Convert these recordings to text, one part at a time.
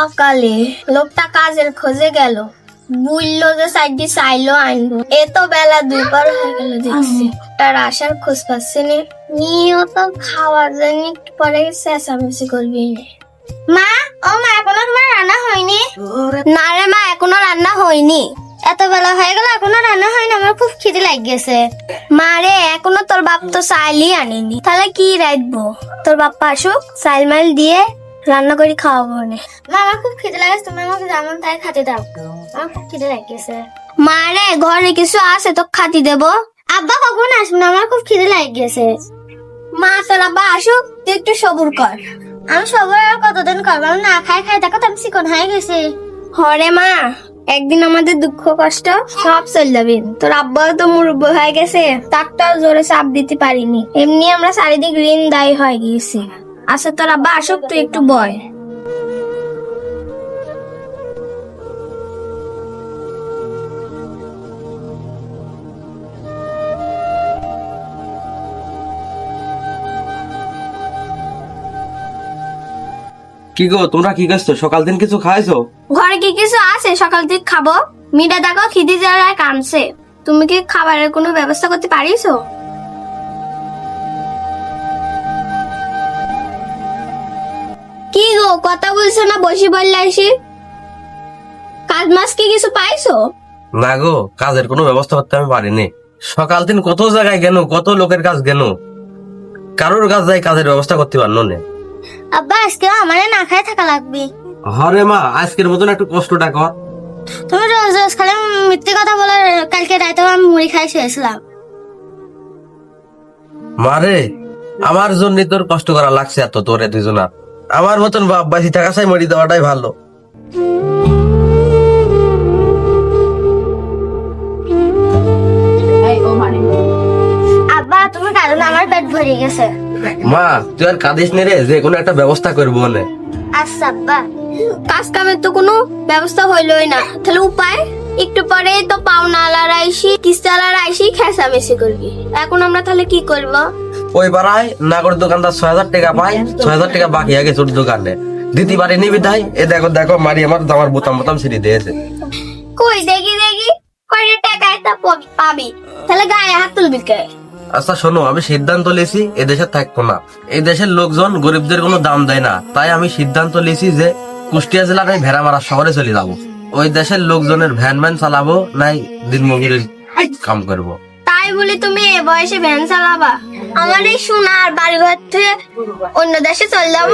সকালে লোকটা কাজের খোঁজে গেল। বুঝলো যে সাইডটি চাইলো আনব। এত বেলা দুবার হয়ে গেল দেখছি। তার আসার খোঁজ পাচ্ছে না। নিয়েও তো খাওয়ার জন্য একটু পরে চেঁচামেচি করবি মা, ও মা, এখনও তোমার রান্না হয়নি? না রে মা, এখনও রান্না হয়নি। এত বেলা হয়ে গেল, এখনও রান্না হয়নি। আমার খুব খিদে লাগ গেছে মা রে, এখনও তোর বাপ তো চাইলই আনেনি। তাহলে কি রাখব তোর বাপ্পা আসুক, চাইল মাইল দিয়ে রান্না করে, খাওয়াবো না। মা, আমার খুব খিদে লাগছে তুমি আমাকে যেমন তাই খাতে দাও। আমার খুব খিদে লাগছে। মা রে, ঘরে কিছু আছে তো খাতি দেবো। আব্বা কখন আসবে না? আমার খুব খিদে লাগে গেছে মা তোর আব্বা, আসুক, তুই একটু সবুর কর। আমি সবুর আর কতদিন করব? আমি না খাই খাই, দেখো আমি চিকন হয়ে গেছি। হরে মা, একদিন আমাদের দুঃখ, কষ্ট সব চলে যাবে তোর আব্বাও তো মুরব্ব হয়ে গেছে, তারটাও জোরে চাপ দিতে পারিনি। এমনি আমরা চারিদিক ঋণ দায়ী হয়ে গিয়েছি। আচ্ছা তোর আব্বা আসুক তুই একটু বয়। কি গো তোমরা কি করছ? সকাল দিন কিছু খাইছো? ঘরে কি কিছু আছে? সকাল থেকে খাব। মিডা দেখো খিদি যারা কানছে তুমি কি খাবারের কোনো ব্যবস্থা করতে পারিছো কথা বলছো না বসি বললে আসি। কাজ মাস কি কিছু পাইছো? না গো কাজের কোনো ব্যবস্থা করতে আমি পারিনি। সকাল দিন কত জায়গায় গেল কত লোকের কাজ গেল কারোর কাজ যাই কাজের ব্যবস্থা করতে পারল না। আব্বা আজকে আমারে না খাই থাকা লাগবে। হরে মা আজকের মতন একটু কষ্টটা কর। তুমি রোজ রোজ খালি মিথ্যে কথা বলে কালকে রাতে আমি মুড়ি খাই শেষলাম মারে আমার জন্য তোর কষ্ট করা লাগছে এত তোরে দুজনার। আমার মতন বাপ বাসি থাকা চাই মরি দেওয়াটাই ভালো। আব্বা তুমি কারণ আমার পেট ভরে গেছে। মা তুই আর কাঁদিস নে রে যে কোনো একটা ব্যবস্থা করব নে। আচ্ছা আব্বা। কাজ কামের তো কোনো ব্যবস্থা হইলই না। তাহলে উপায়? একটু পরে তো পাওনালার আইসি কিস্তালার আইসি খেসামেসি করবি। এখন আমরা তাহলে কি করব? ওই পাড়ায় নাগর দোকানদার ছয় হাজার টাকা পায় ছয় হাজার টাকা বাকি আগে ছোট দোকানে। দিতে পারে নিবি তাই? এ দেখো দেখো মারি আমার জামার বোতাম বোতাম ছিঁড়ে দিয়েছে। কই দেখি দেখি। কয়টা তা প- পাবি? তাহলে গায়ে হাত তুলবি কে? আচ্ছা শোনো আমি সিদ্ধান্ত লিয়েছি এ দেশে থাকব না। এই দেশের লোকজন গরিবদের কোনো দাম দেয় না। তাই আমি সিদ্ধান্ত লিয়েছি যে কুষ্টিয়া জেলার এই ভেড়ামারা শহরে চলে যাব। ওই দেশের লোকজনের ভ্যান ভ্যান চালাবো নাই দিনমজুরির কাম করব। তাই বলি তুমি এ বয়সে ভ্যান চালাবা? আমার এই সোনার বাড়ি ঘর থেকে অন্য দেশে চলে যাব?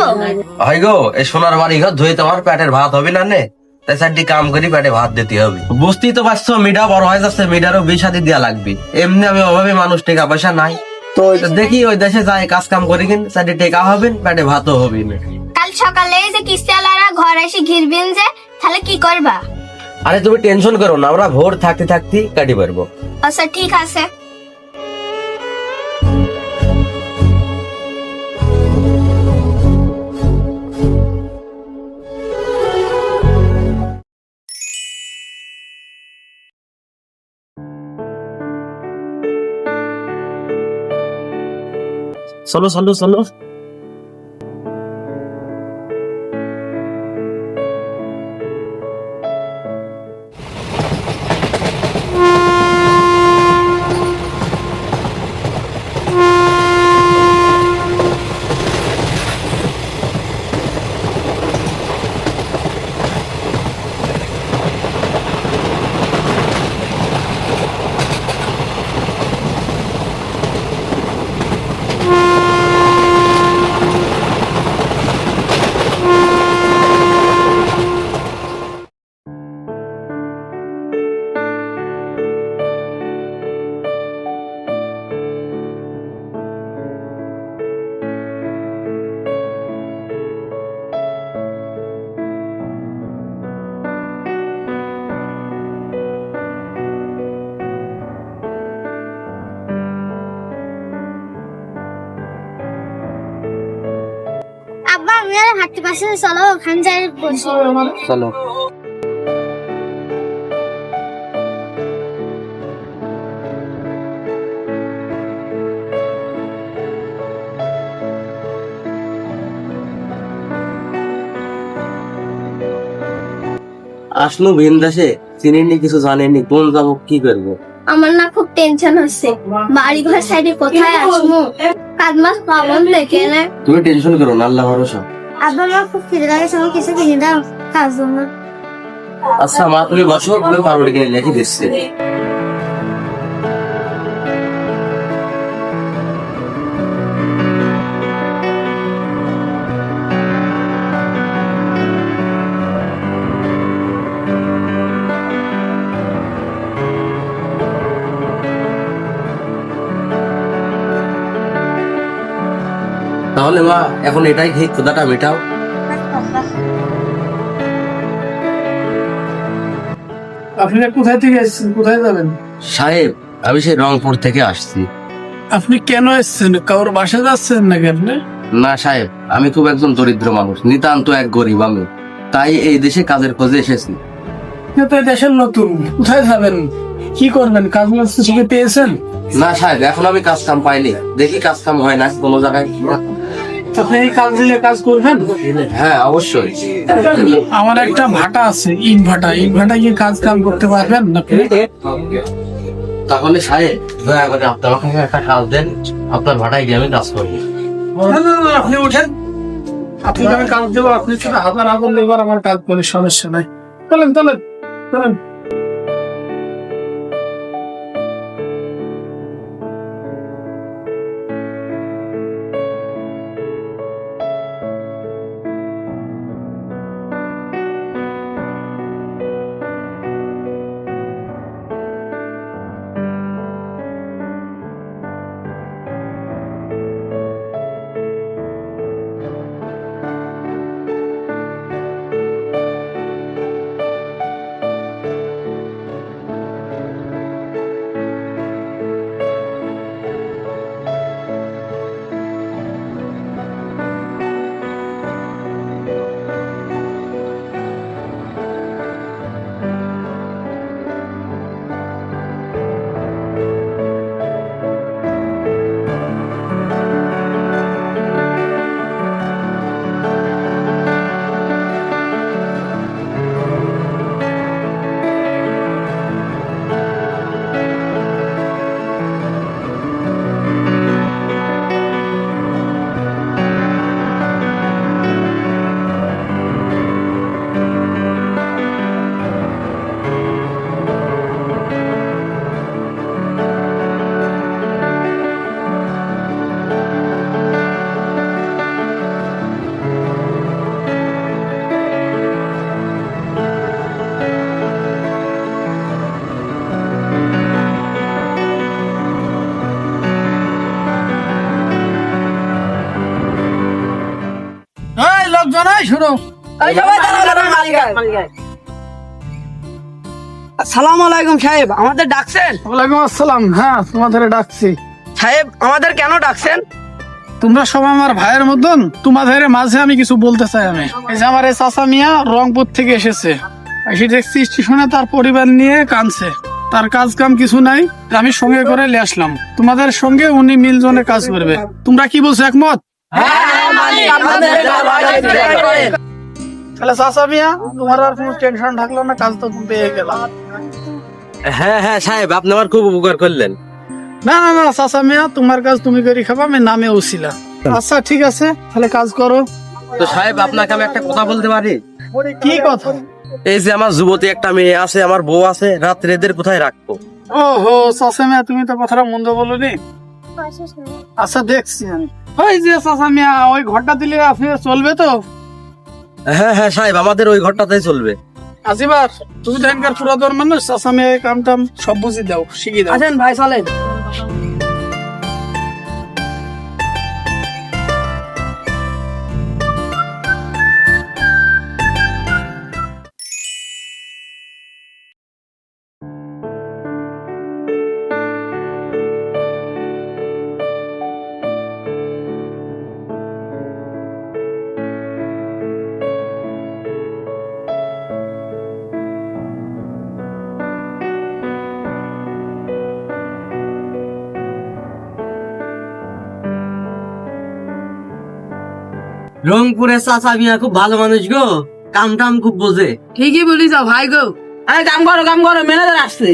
হয় গো এই সোনার বাড়ি ঘর ধুয়ে তোমার পেটের ভাত হবে না নে? তাই চারটি কাম করি পেটে ভাত দিতে হবে। বুঝতেই তো পারছ মিডা বড় হয়ে যাচ্ছে মিডারও হাতি দেওয়া লাগবে। এমনি আমি অভাবে মানুষ টাকা পয়সা নাই। তো তো দেখি ওই দেশে যাই কাজ কাম করি কিন চারটি টেকা হবেন পেটে ভাতও হবে না। কাল সকালে যে কিস্তালারা ঘর এসে ঘিরবেন যে তাহলে কি করবা? আরে তুমি টেনশন করো না আমরা ভোর থাকতে থাকতে কাটি পারব আচ্ছা ঠিক আছে। চলো চলো চলো। আর হাঁটতে পারছি না চলো ওখানে যাই বসি। চলো। আসনু চিনিনি কিছু জানেনি কোন যাব কি করব? আমার না খুব টেনশন হচ্ছে। বাড়ি ঘর সাইডে কোথায় আসব? কাজ মাস পাবন দেখে না তুমি টেনশন করো না আল্লাহ ভরসা। আবার আমার খুব খিদে লাগে সময় কিছু কিনে দাও খাওয়ার জন্য আচ্ছা মা, তুমি বসো তুমি পাউরুটি কিনে লিখে দিচ্ছি তাহলে মা এখন এটাই খেয়ে ক্ষুদাটা মেটাও। আপনারা কোথায় থেকে এসেছেন? কোথায় যাবেন? সাহেব আমি সেই রংপুর থেকে আসছি। আপনি কেন এসেছেন? কারোর বাসা যাচ্ছেন নাকি আপনি? না সাহেব আমি খুব একজন দরিদ্র মানুষ নিতান্ত এক গরিব আমি। তাই এই দেশে কাজের খোঁজে এসেছি। তো দেশের নতুন। কোথায় যাবেন? কি করবেন? কাজ ছবি পেয়েছেন? না সাহেব এখন আমি কাজ কাম পাইনি। দেখি কাজ কাম হয় না কোনো জায়গায়। আপনি এই কাজ দিলে কাজ করবেন? হ্যাঁ অবশ্যই। আমার একটা ভাটা আছে ইট ভাটা। ইট ভাটা কি কাজ কাম করতে পারবেন আপনি তাহলে সাহেব দয়া করে আপনি আমাকে একটা কাজ দেন আপনার ভাটায় গিয়ে আমি কাজ করব না, না, না, আপনি উঠেন। আপনি আমি কাজ দেবো আপনি শুধু হাজার হাজার লেবার আমার কাজ করে সমস্যা নাই। চলেন চলেন চলেন। এই লোকজন এই শুনো সালাম আলাইকুম সাহেব। আমাদের ডাকছেন? ওয়ালাইকুম আসসালাম। হ্যাঁ তোমাদের ডাকছি। সাহেব আমাদের কেন ডাকছেন? তোমরা সবাই আমার ভাইয়ের মতন? তোমাদের মাঝে আমি কিছু বলতে চাই আমি। এই যে আমার এই চাচা মিয়া রংপুর থেকে এসেছে। এসে দেখছি স্টেশনে তার পরিবার নিয়ে কানছে তার কাজ কাম কিছু নাই আমি সঙ্গে করে নিয়ে আসলাম। তোমাদের সঙ্গে উনি মিলজনে কাজ করবে। তোমরা কি বলছো একমত? তাহলে চাচা মিয়া তোমার আর কোনো টেনশন থাকল না? কাজ তো পেয়ে গেলাম। হ্যাঁ হ্যাঁ সাহেব আপনি আমার খুব উপকার করলেন। না না না চাচা মিয়া তোমার কাজ তুমি করে খাবা আমি নামে উছিলা আচ্ছা ঠিক আছে তাহলে কাজ করো। তো সাহেব আপনাকে আমি একটা কথা বলতে পারি? কি কথা? এই যে আমার যুবতী একটা মেয়ে আছে আমার বউ আছে রাত্রে এদের কোথায় রাখব? ও হো চাচা মিয়া তুমি তো কথাটা মন্দ বলনি। আচ্ছা দেখছি আমি। ওই যে চাচা মিয়া ওই ঘরটা দিলে আপনি চলবে তো? হ্যাঁ হ্যাঁ সাহেব আমাদের ওই ঘরটাতেই চলবে। আজিবার তুমি তো এখানকার পুরাতন মানুষ চাচা মিয়া কাম টাম সব বুঝি দাও শিখিয়ে দাও। আসেন ভাই চলেন। রংপুরের চাচা মিয়া খুব ভালো মানুষ গো। কাম টাম খুব বোঝে। ঠিকই বলিস ভাই গো। আরে কাম করো কাম করো ম্যানেজার আসছে।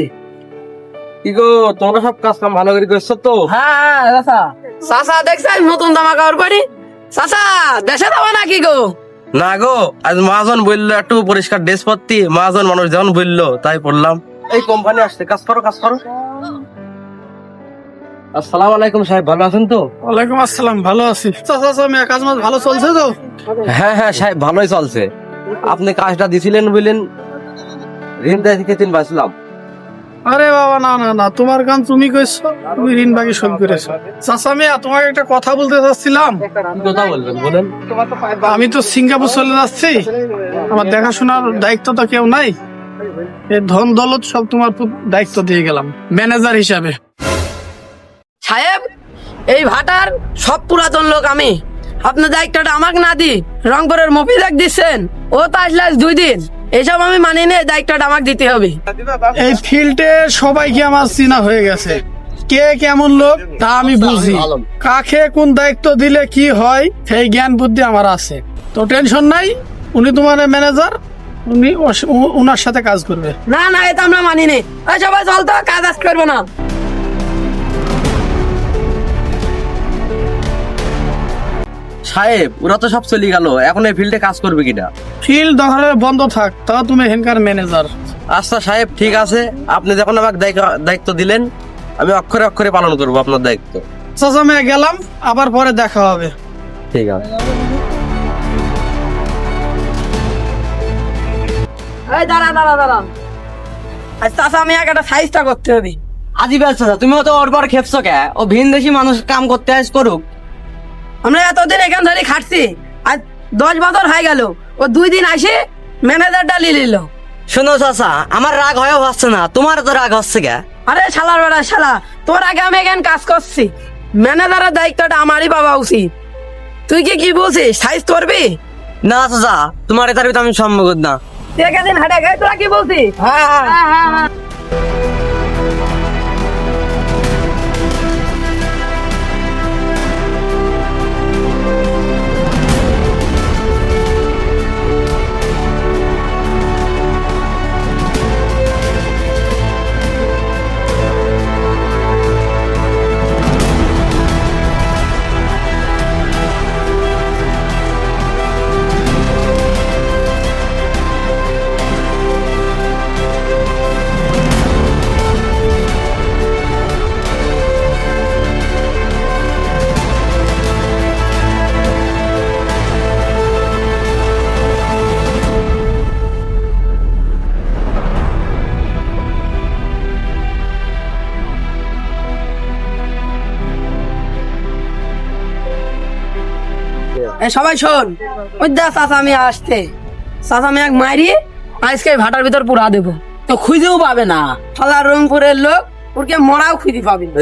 কি গো তোমরা সব কাজ কাম ভালো করে করছ তো? হ্যাঁ হ্যাঁ চাচা চাচা দেখছেন নতুন জামা কাপড় পরি? চাচা দেশে যাব নাকি গো? না গো আজ মহাজন বলল একটু পরিষ্কার ড্রেস পরতি মহাজন মানুষ যেমন বলল তাই পড়লাম এই কোম্পানি আসছে কাজ করো কাজ করো। আসসালামু আলাইকুম সাহেব ভালো আছেন তো? ওয়ালাইকুম আসসালাম ভালো আছি। চাচা চাচা কাজ ভালো চলছে তো? হ্যাঁ হ্যাঁ সাহেব ভালোই চলছে। আপনি কাজটা দিছিলেন বললেন ঋণ দেয় থেকে তিন বাঁচলাম আরে বাবা না না না তোমার কাম তুমি কইছো তুমি ঋণ বাকি শোধ করেছ। চাচা মিয়া তোমাকে একটা কথা বলতে চাচ্ছিলাম। কথা বলবেন বলেন? আমি তো সিঙ্গাপুর চলে যাচ্ছি। আমার দেখাশোনার দায়িত্ব তো কেউ নাই। ধন দৌলত সব তোমার দায়িত্ব দিয়ে গেলাম ম্যানেজার হিসাবে। সাহেব এই ভাটার সব পুরাতন লোক আমি। আপনার দায়িত্বটা আমাকে না দি রংপুরের মফিজাক দিচ্ছেন ও তো আসলে দুই দিন। এসব আমি মানি নে দায়িত্বটা আমাকে দিতে হবে। এই ফিল্ডে সবাইকে আমার চিনা হয়ে গেছে? কে কেমন লোক তা আমি বুঝি। কাকে কোন দায়িত্ব দিলে কি হয় সেই জ্ঞান বুদ্ধি আমার আছে। তো টেনশন নাই উনি তোমার ম্যানেজার উনি উনার সাথে কাজ করবে। না না এটা আমরা মানি নে। সবাই চল তো কাজ আজ করব না। সাহেব ওরা তো সব চলে গেল। এখন এই ফিল্ডে কাজ করবে কিনা? ফিল্ড দখলে বন্ধ থাক তা তুমি এখানকার ম্যানেজার আচ্ছা সাহেব ঠিক আছে। আপনি যখন আমাকে দায়িত্ব- দিলেন আমি অক্ষরে অক্ষরে পালন করব আপনার দায়িত্ব। চাচা মেয়ে গেলাম আবার পরে দেখা হবে। ঠিক আছে। এই দাঁড়া দাঁড়া দাঁড়া। আজ আমি একটা সাইজটা করতে হবে। আজি বেলছো তুমি তো ওর পর খেপছো কে? ও ভিন দেশি মানুষ কাম করতে আস করুক। আমরা এতদিন এখান ধরে খাটছি আর দশ বছর হয়ে গেল ও দুই দিন আসে ম্যানেজারটা নিয়ে নিল। শোনো চাচা আমার রাগ হয়েও হচ্ছে না তোমার তো রাগ হচ্ছে কে? আরে শালার বেড়া শালা তোর আগে আমি এখানে কাজ করছি ম্যানেজারের দায়িত্বটা আমারই পাওয়া উচিত। তুই কি কি বলছিস সাইজ করবি? না চাচা তোমার এটার আমি সম্ভব না। তুই একদিন হাটে গেছে তোরা কি বলছিস? হ্যাঁ হ্যাঁ। এ সবাই শোন। ওই দা চাচা আমি আসতে চাচা আমি এক মারি আজকে ভাটার ভিতর পুরা দেবো। তো খুঁজেও পাবে না। শালা রংপুরের লোক ওরকে মরাও খুঁজে পাবে না।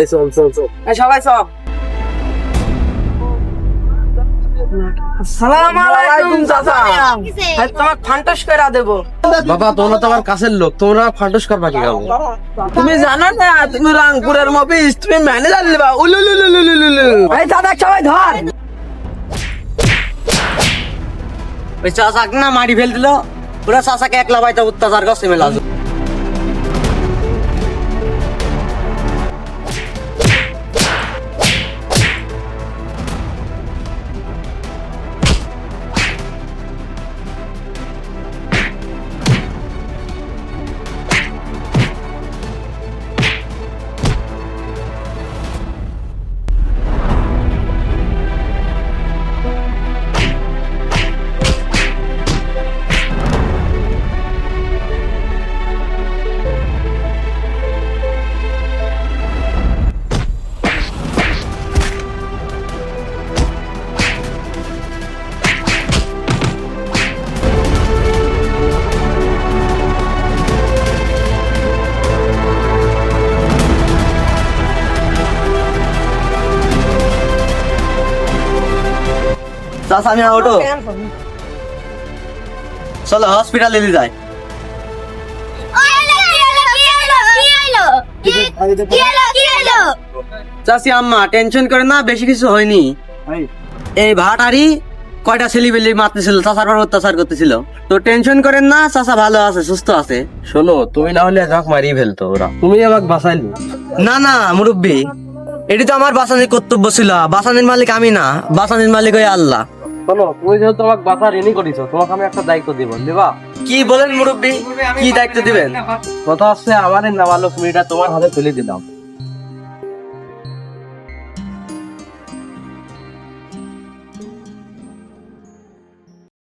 সবাই সব সালাম আলাইকুম চাচা। আজ তোমাকে ফান্টস করে দেবো। বাবা তোমরা তো আমার কাছের লোক তোমরা ফান্টুস করবা কি খাব তুমি জানো না তুমি রংপুরের মফিস তুমি ম্যানেজার নেবা উলুলুলুলুলুলু এই দাদা সবাই ধর। ওই চাচাকে না মারি ফেল দিল পুরা চাষাকে একলা বাইতে অত্যাচার করছে মেলা চাচা আমি ওটো চলো হসপিটালে নিয়ে যায় চাচি আম্মা টেনশন করে না বেশি কিছু হয়নি। এই। ভাটারি কয়টা ছেলেবেলি মারতেছিল চাচার পর অত্যাচার করতেছিল। তো টেনশন করেন না চাচা ভালো আছে সুস্থ আছে। শোনো তুমি না হলে আমাকে মারিয়ে ফেলতো ওরা। তুমি আমাকে বাঁচাইলি। না না মুরব্বী এটি তো আমার বাসানির কর্তব্য ছিল। বাসানির মালিক আমি না বাসানির মালিক ওই আল্লাহ। শোনো তুমি যেহেতু আমাকে বাসা ঋণই করেছ তোমাকে আমি একটা দায়িত্ব দিব দিবা? কি বলেন মুরব্বী? কি দায়িত্ব দিবেন? কথা হচ্ছে আমার নাবালক মেয়েটা তোমার হাতে তুলে দিলাম।